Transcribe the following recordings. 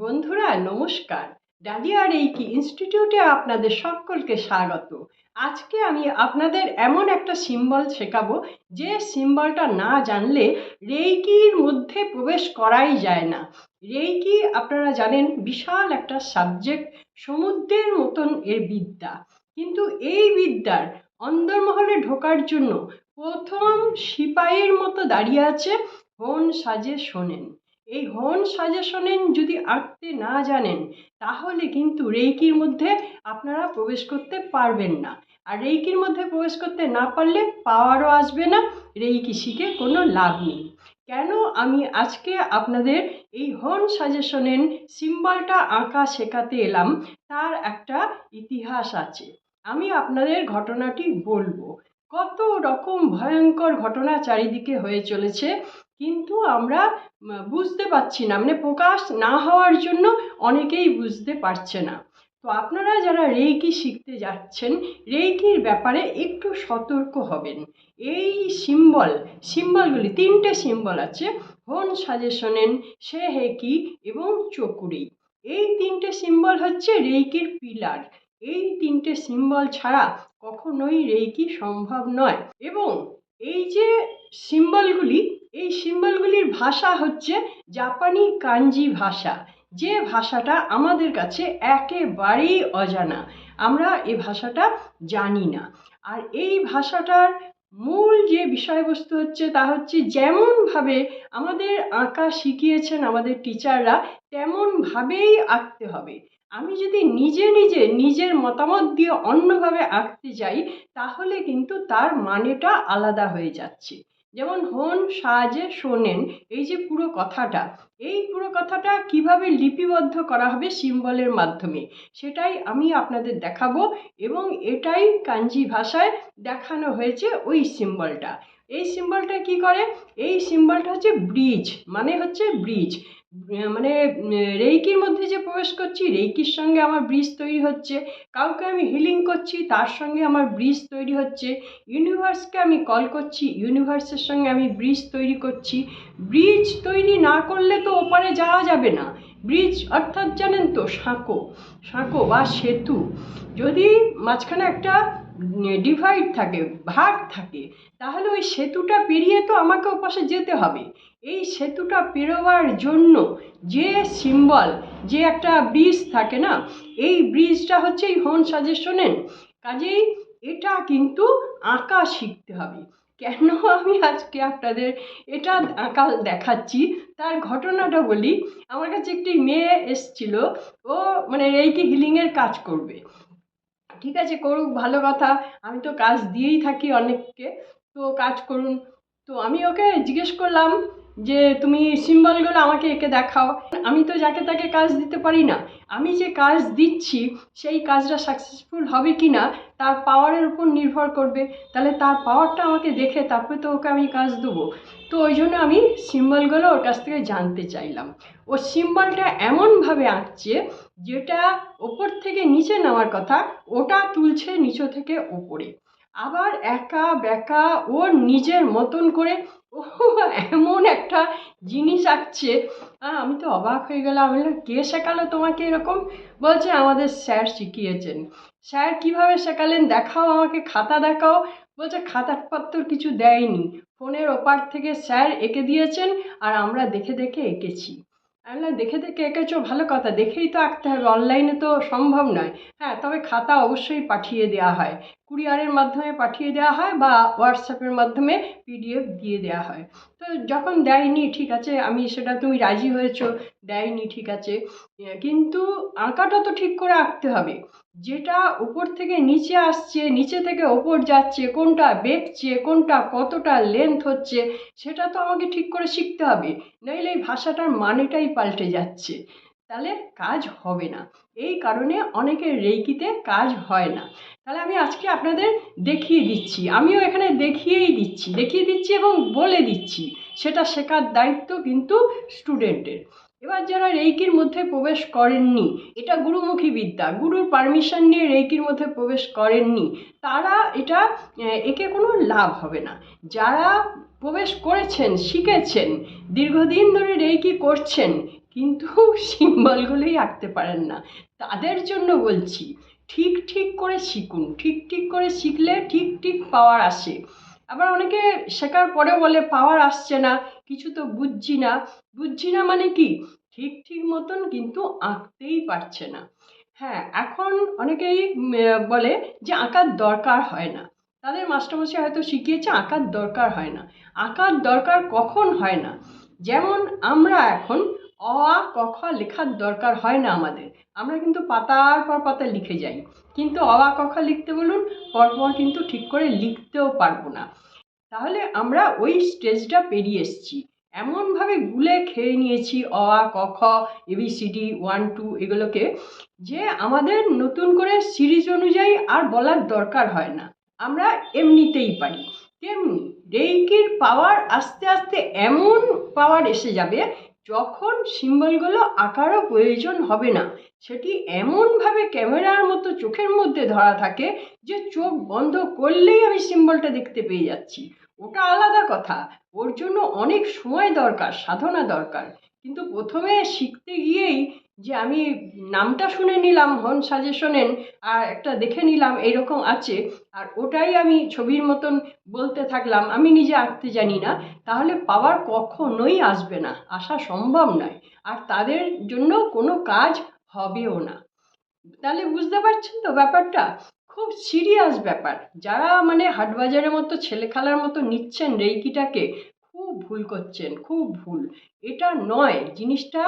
বন্ধুরা, নমস্কার। Dahlia reiki ইনস্টিটিউটে আপনাদের সকলকে স্বাগত। আজকে আমি আপনাদের এমন একটা সিম্বল শেখাবো, যে সিম্বলটা না জানলে রেইকির মধ্যে প্রবেশ করাই যায় না। রেইকি, আপনারা জানেন, বিশাল একটা সাবজেক্ট, সমুদ্রের মতন এর বিদ্যা। কিন্তু এই বিদ্যার অন্দরমহলে ঢোকার জন্য প্রথম সিপাহীর মতো দাঁড়িয়ে আছে, হন সাজে শোনেন। এই হন সাজে যদি আঁকতে না জানেন, তাহলে কিন্তু রেইকির মধ্যে আপনারা প্রবেশ করতে পারবেন না। আর রেইকির মধ্যে প্রবেশ করতে না পারলে পাওয়ারও আসবে না, রেইকি শিখে কোনো লাভ নেই। কেন আমি আজকে আপনাদের এই হর্ন সাজেশনের সিম্বলটা আঁকা শেখাতে এলাম, তার একটা ইতিহাস আছে। আমি আপনাদের ঘটনাটি বলব। কত রকম ভয়ঙ্কর ঘটনা চারিদিকে হয়ে চলেছে, কিন্তু আমরা বুঝতে পারছি না। মানে প্রকাশ না হওয়ার জন্য অনেকেই বুঝতে পারছে না। তো আপনারা যারা রেইকি শিখতে যাচ্ছেন, রেইকির ব্যাপারে একটু সতর্ক হবেন। এই সিম্বল, সিম্বলগুলি, তিনটে সিম্বল আছে। হন সাজেশনেন, সে হেকি এবং চকুরি। এই তিনটে সিম্বল হচ্ছে রেইকির পিলার। এই তিনটে সিম্বল ছাড়া কখনোই রেইকি সম্ভব নয়। এবং এই যে সিম্বলগুলি এই সিম্বলগুলির ভাষা হচ্ছে জাপানি কাঞ্জি ভাষা। যে ভাষাটা আমাদের কাছে একেবারেই অজানা। আমরা এই ভাষাটা জানি না। আর এই ভাষাটার মূল যে বিষয়বস্তু হচ্ছে তা হচ্ছে যেমনভাবে আমাদের আঁকা শিখিয়েছেন আমাদের টিচাররা, তেমনভাবেই আঁকতে হবে। আমি যদি নিজে নিজে নিজের মতামত দিয়ে অন্যভাবে আঁকতে যাই, তাহলে কিন্তু তার মানেটা আলাদা হয়ে যাচ্ছে। যেমন হন, সাজে, শোনেন, এই যে পুরো কথাটা, এই পুরো কথাটা কীভাবে লিপিবদ্ধ করা হবে সিম্বলের মাধ্যমে, সেটাই আমি আপনাদের দেখাবো এবং এটাই কাঞ্জি ভাষায় দেখানো হয়েছে ওই সিম্বলটা। এই সিম্বলটা কি করে? এই সিম্বলটা হচ্ছে ব্রিজ মানে হচ্ছে ব্রিজ। মানে রেইকির মধ্যে যে প্রবেশ করছি, রেইকির সঙ্গে আমার ব্রিজ তৈরি হচ্ছে। কাউকে আমি হিলিং করছি, তার সঙ্গে আমার ব্রিজ তৈরি হচ্ছে। ইউনিভার্সকে আমি কল করছি, ইউনিভার্সের সঙ্গে আমি ব্রিজ তৈরি করছি। ব্রিজ তৈরি না করলে তো ওপারে যাওয়া যাবে না। ব্রিজ অর্থাৎ জানেন তো, সাঁকো। সাঁকো বা সেতু। যদি মাঝখানে একটা ডিভাইড থাকে, ভাগ থাকে, তাহলে ওই সেতুটা পেরিয়ে তো আমাকে ওপাশে যেতে হবে। এই সেতুটা পেরোবার জন্য যে সিম্বল যে একটা ব্রিজ থাকে না, এই ব্রিজটা হচ্ছে এই হন সাজেশনের কাজেই এটা কিন্তু আঁকা শিখতে হবে। কেন আমি আজকে আপনাদের এটা আঁকা দেখাচ্ছি, তার ঘটনাটা বলি। আমার কাছে একটি মেয়ে এসছিল, ও মানে রেইকি হিলিংয়ের কাজ করবে। ঠিক আছে, করুক, ভালো কথা। আমি তো কাজ দিয়েই থাকি অনেককে। তো কাজ করুন। তো আমি ওকে জিজ্ঞেস করলাম যে তুমি সিম্বলগুলো আমাকে এঁকে দেখাও। আমি তো যাকে তাকে কাজ দিতে পারি না। আমি যে কাজ দিচ্ছি, সেই কাজটা সাকসেসফুল হবে কি না তার পাওয়ারের উপর নির্ভর করবে। তাহলে তার পাওয়ারটা আমাকে দেখে তারপরে তো ওকে আমি কাজ দেবো। তো ওই জন্য আমি সিম্বলগুলো ওর কাছ থেকে জানতে চাইলাম। ও সিম্বলটা এমনভাবে আঁকছে, যেটা ওপর থেকে নিচে নেওয়ার কথা, ওটা তুলছে নিচু থেকে ওপরে। আবার একা বেকা ওর নিজের মতন করে, ও এমন একটা জিনিস আঁকছে। আমি তো অবাক হয়ে গেলাম বললাম, কে শেখালো তোমাকে এরকম? বলছে, আমাদের স্যার শিখিয়েছেন। স্যার কীভাবে শেখালেন? দেখাও আমাকে, খাতা দেখাও। বলছে খাতাপত্র কিছু দেয়নি। ফোনের ওপার থেকে স্যার এঁকে দিয়েছেন আর আমরা দেখে দেখে এঁকেছি। আমি দেখে দেখে এঁকেছো? ভালো কথা, দেখেই তো আঁকতে হবে। অনলাইনে তো সম্ভব নয়। হ্যাঁ তবে খাতা অবশ্যই পাঠিয়ে দেওয়া হয়। কুরিয়ারের মাধ্যমে পাঠিয়ে দেওয়া হয় বা হোয়াটসঅ্যাপের মাধ্যমে পিডিএফ দিয়ে দেওয়া হয়। তো যখন দেয়নি, ঠিক আছে, আমি সেটা তুমি রাজি হয়েছো, দেয়নি, ঠিক আছে। কিন্তু আঁকাটা তো ঠিক করে আঁকতে হবে। যেটা উপর থেকে নিচে আসছে, নিচে থেকে ওপর যাচ্ছে, কোনটা বেঁকছে, কোনটা কতটা লেন্থ হচ্ছে, সেটা তো আমাকে ঠিক করে শিখতে হবে। নইলে এই ভাষাটার মানেটাই পাল্টে যাচ্ছে। তাহলে কাজ হবে না। এই কারণে অনেকের রেইকিতে কাজ হয় না। তাহলে আমি আজকে আপনাদের দেখিয়ে দিচ্ছি। আমিও এখানে দেখিয়েই দিচ্ছি। দেখিয়ে দিচ্ছি এবং বলে দিচ্ছি। সেটা শেখার দায়িত্ব কিন্তু স্টুডেন্টের। এবার যারা রেইকির মধ্যে প্রবেশ করেননি, এটা গুরুমুখী বিদ্যা, গুরুর পারমিশন নিয়ে রেইকির মধ্যে প্রবেশ করেননি, তারা এটা একে কোনো লাভ হবে না। যারা প্রবেশ করেছেন, শিখেছেন, দীর্ঘদিন ধরে রেইকি করছেন কিন্তু সিম্বলগুলোই আঁকতে পারেন না। তাদের জন্য বলছি, ঠিক ঠিক করে শিখুন, ঠিক ঠিক করে শিখলে ঠিক ঠিক পাওয়ার আসে। আবার অনেকে শেখার পরে বলে, পাওয়ার আসছে না, কিছু তো বুঝছি না। বুঝছি না মানে কি? ঠিক ঠিক মতন কিন্তু আঁকতেই পারছে না। হ্যাঁ এখন অনেকেই বলে যে আঁকার দরকার হয় না। তাদের মাস্টারমশাই হয়তো শিখিয়েছে আঁকার দরকার হয় না। আঁকার দরকার কখন হয় না? যেমন আমরা এখন অ আ ক, খ লেখার দরকার হয় না আমাদের। আমরা কিন্তু পাতার পর পাতা লিখে যাই। কিন্তু অ আ ক, খ লিখতে বলুন, পরপর কিন্তু ঠিক করে লিখতেও পারব না। তাহলে আমরা ওই স্টেজটা পেরিয়ে এসেছি। এমনভাবে গুলে খেয়ে নিয়েছি অ আ ক, খ এবিসিডি ওয়ান, টু এগুলোকে যে আমাদের নতুন করে সিরিজ অনুযায়ী আর বলার দরকার হয় না। আমরা এমনিতেই পারি। তেমনি রেইকির পাওয়ার আস্তে আস্তে এমন পাওয়ার এসে যাবে যখন সিম্বলগুলো আঁকারও প্রয়োজন হবে না, সেটি এমনভাবে ক্যামেরার মতো চোখের মধ্যে ধরা থাকে যে চোখ বন্ধ করলেই আমি সিম্বলটা দেখতে পেয়ে যাচ্ছি। ওটা আলাদা কথা। ওর জন্য অনেক সময় দরকার, সাধনা দরকার। কিন্তু প্রথমে শিখতে গিয়েই যে আমি নামটা শুনে নিলাম, হন সাজেশনেন আর একটা দেখে নিলাম এইরকম আছে, আর ওটাই আমি ছবির মতন বলতে থাকলাম, আমি নিজে আঁকতে জানি না, তাহলে পাওয়ার কখনোই আসবে না, আসা সম্ভব নয়, আর তাদের জন্য কোনো কাজ হবেও না। তাহলে বুঝতে পারছেন তো ব্যাপারটা? খুব সিরিয়াস ব্যাপার, যারা মানে হাটবাজারের মতো ছেলে খেলার মতো নিচ্ছেন রেইকিটাকে খুব ভুল করছেন, খুব ভুল। এটা নয়, জিনিসটা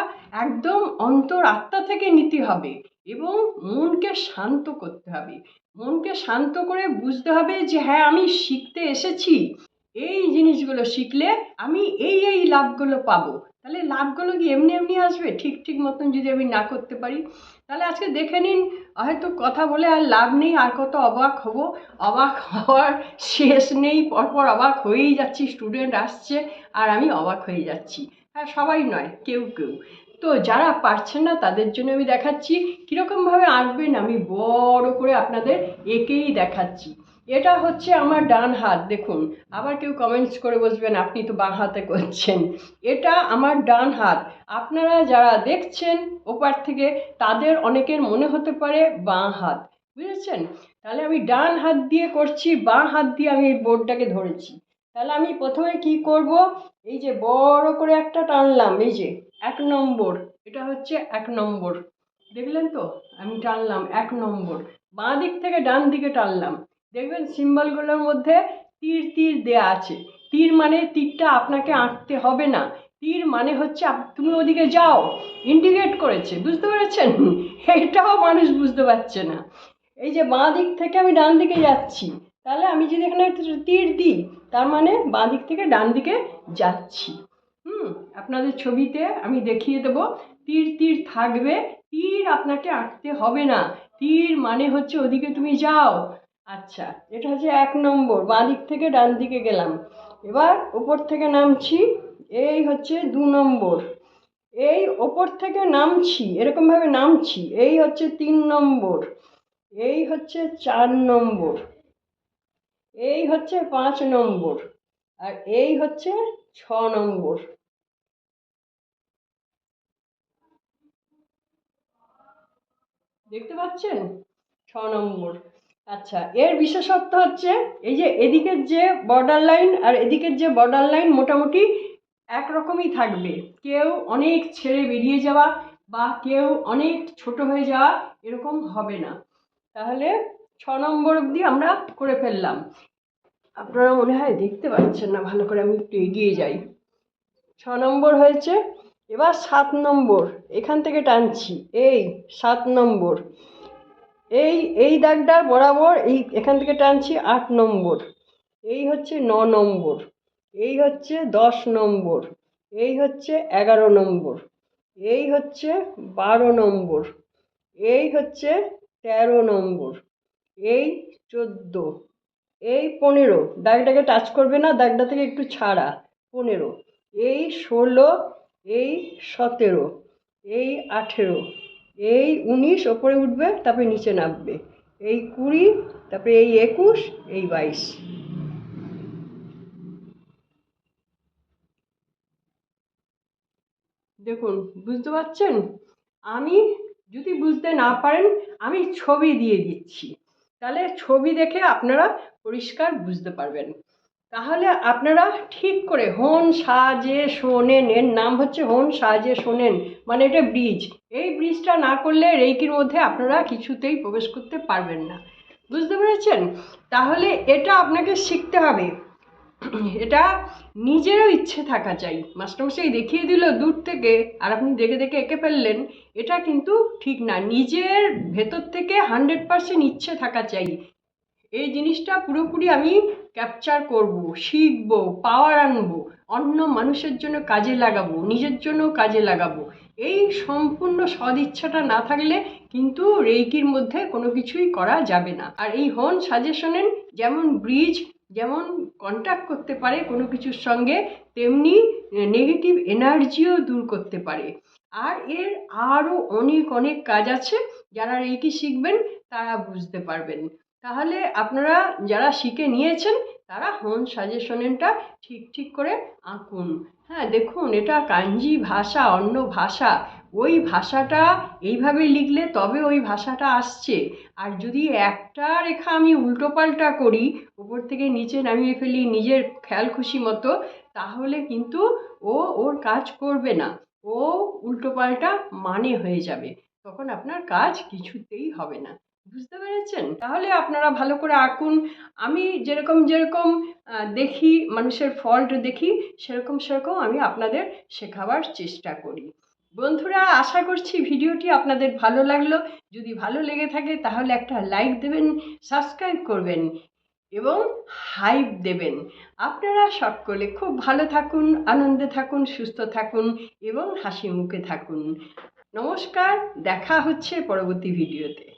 একদম অন্তর আত্মা থেকে নিতে হবে এবং মনকে শান্ত করতে হবে। মনকে শান্ত করে বুঝতে হবে যে হ্যাঁ আমি শিখতে এসেছি। এই জিনিসগুলো শিখলে আমি এই এই লাভগুলো পাবো। তাহলে লাভগুলো কি এমনি এমনি আসবে? ঠিক ঠিক মতন যদি আমি না করতে পারি, তাহলে আজকে দেখে নিন, হয়তো কথা বলে আর লাভ নেই, আর কত অবাক হব। অবাক হওয়ার শেষ নেই, পরপর অবাক হয়েই যাচ্ছি স্টুডেন্ট আসছে, আর আমি অবাক হয়ে যাচ্ছি। হ্যাঁ সবাই নয়, কেউ কেউ। তো যারা পারছেন না, তাদের জন্য আমি দেখাচ্ছি, কীরকমভাবে আঁকবেন, আমি বড় করে আপনাদের এঁকেই দেখাচ্ছি। এটা হচ্ছে আমার ডান হাত, দেখুন। আবার কেউ কমেন্টস করে বসবেন, আপনি তো বাঁ হাতে করছেন। এটা আমার ডান হাত। আপনারা যারা দেখছেন ওপার থেকে, তাদের অনেকের মনে হতে পারে বাঁ হাত। বুঝেছেন? তাহলে আমি ডান হাত দিয়ে করছি, বাঁ হাত দিয়ে আমি এই বোর্ডটাকে ধরেছি। তাহলে আমি প্রথমে কি করব? এই যে বড় করে একটা টানলাম, এই যে এক নম্বর। এটা হচ্ছে এক নম্বর। দেখলেন তো? আমি টানলাম এক নম্বর। বাঁ দিক থেকে ডান দিকে টানলাম। দেখবেন সিম্বলগুলোর মধ্যে তীর তীর দেয়া আছে। তীর মানে তীরটা আপনাকে আঁকতে হবে না। তীর মানে হচ্ছে তুমি ওদিকে যাও ইন্ডিকেট করেছে, বুঝতে পেরেছেন? এটাও মানুষ বুঝতে পারছে না। এই যে বাঁ দিক থেকে আমি ডান দিকে যাচ্ছি, তাহলে আমি যদি এখানে তীর দিই, তার মানে বাঁ দিক থেকে ডান দিকে যাচ্ছি। হুম, আপনাদের ছবিতে আমি দেখিয়ে দেবো, তীর তীর থাকবে, তীর আপনাকে আঁকতে হবে না। তীর মানে হচ্ছে ওদিকে তুমি যাও আচ্ছা এটা হচ্ছে এক নম্বর বাঁ দিক থেকে ডান দিকে গেলাম। এবার ওপর থেকে নামছি, এই হচ্ছে দু নম্বর। এই ওপর থেকে নামছি, এরকমভাবে নামছি, এই হচ্ছে তিন নম্বর, এই হচ্ছে চার নম্বর, এই হচ্ছে পাঁচ নম্বর, আর এই হচ্ছে ছ নম্বর। দেখতে পাচ্ছেন? ছ নম্বর। আচ্ছা এর বিশেষত্ব হচ্ছে এই যে এদিকের যে বর্ডার লাইন আর এদিকের যে বর্ডার লাইন মোটামুটি একরকমই থাকবে। কেউ অনেক ছেড়ে বেরিয়ে যাওয়া বা কেউ অনেক ছোট হয়ে যাওয়া এরকম হবে না। তাহলে ছ নম্বর অবধি আমরা করে ফেললাম। আপনারা মনে হয় দেখতে পাচ্ছেন না, ভালো করে আমি একটু এগিয়ে যাই। ছ নম্বর হয়েছে, এবার সাত নম্বর, এখান থেকে টানছি। এই সাত নম্বর। এই এই দাগটার বরাবর এই, এখান থেকে টানছি আট নম্বর। এই হচ্ছে ন নম্বর। এই হচ্ছে দশ নম্বর। এই হচ্ছে এগারো নম্বর। এই হচ্ছে বারো নম্বর। এই হচ্ছে তেরো নম্বর। এই চোদ্দ। এই পনেরো। দাগটাকে টাচ করবে না, দাগটা থেকে একটু ছাড়া। পনেরো। এই ষোলো। এই সতেরো। এই আঠেরো। এই উনিশ, ওপরে উঠবে, তারপরে নিচে নামবে। এই কুড়ি, তারপরে এই একুশ, এই বাইশ। দেখুন, বুঝতে পারছেন? আমি যদি বুঝতে না পারেন, আমি ছবি দিয়ে দিচ্ছি। তাহলে ছবি দেখে আপনারা পরিষ্কার বুঝতে পারবেন। তাহলে আপনারা ঠিক করে হন সাজে শোনেন। এর নাম হচ্ছে হন সাজে শোনেন। মানে এটা ব্রিজ। এই ব্রিজটা না করলে রেইকির মধ্যে আপনারা কিছুতেই প্রবেশ করতে পারবেন না। বুঝতে পেরেছেন? তাহলে এটা আপনাকে শিখতে হবে। এটা নিজেরও ইচ্ছে থাকা চাই। মাস্টারমশাই দেখিয়ে দিল দূর থেকে, আর আপনি দেখে দেখে এঁকে ফেললেন। এটা কিন্তু ঠিক না। নিজের ভেতর থেকে হান্ড্রেড পারসেন্ট ইচ্ছে থাকা চাই। এই জিনিসটা পুরোপুরি আমি ক্যাপচার করব, শিখব পাওয়ার আনব, অন্য মানুষের জন্য কাজে লাগাবো, নিজের জন্য কাজে লাগাবো। এই সম্পূর্ণ সদিচ্ছাটা না থাকলে কিন্তু রেইকির মধ্যে কোনো কিছুই করা যাবে না। আর এই হন সাজেশনের যেমন ব্রিজ যেমন কন্ট্যাক্ট করতে পারে কোনো কিছুর সঙ্গে, তেমনি নেগেটিভ এনার্জিও দূর করতে পারে। আর এর আরও অনেক অনেক কাজ আছে, যারা রেইকি শিখবেন, তারা বুঝতে পারবেন। তাহলে আপনারা যারা শিখে নিয়েছেন, তারা হন সাজেশনেনটা ঠিক ঠিক করে আঁকুন। হ্যাঁ দেখুন, এটা কাঞ্জি ভাষা, অন্য ভাষা। ওই ভাষাটা এইভাবে লিখলে তবে ওই ভাষাটা আসছে। আর যদি একটা রেখা আমি উল্টোপাল্টা করি উপর থেকে নিচে নামিয়ে ফেলি নিজের খেয়াল খুশি মতো, তাহলে কিন্তু ও ওর কাজ করবে না। ও উল্টোপাল্টা মানে হয়ে যাবে। তখন আপনার কাজ কিছুতেই হবে না। বুঝতে পেরেছেন? তাহলে আপনারা ভালো করে আঁকুন। আমি যেরকম যেরকম দেখি, মানুষের ফল্ট দেখি, সেরকম সেরকম আমি আপনাদের শেখাবার চেষ্টা করি। বন্ধুরা, আশা করছি ভিডিওটি আপনাদের ভালো লাগল। যদি ভালো লেগে থাকে, তাহলে একটা লাইক দেবেন সাবস্ক্রাইব করবেন এবং হাইপ দেবেন। আপনারা সকলে খুব ভালো থাকুন, আনন্দে থাকুন, সুস্থ থাকুন এবং হাসি মুখে থাকুন। নমস্কার, দেখা হচ্ছে পরবর্তী ভিডিওতে।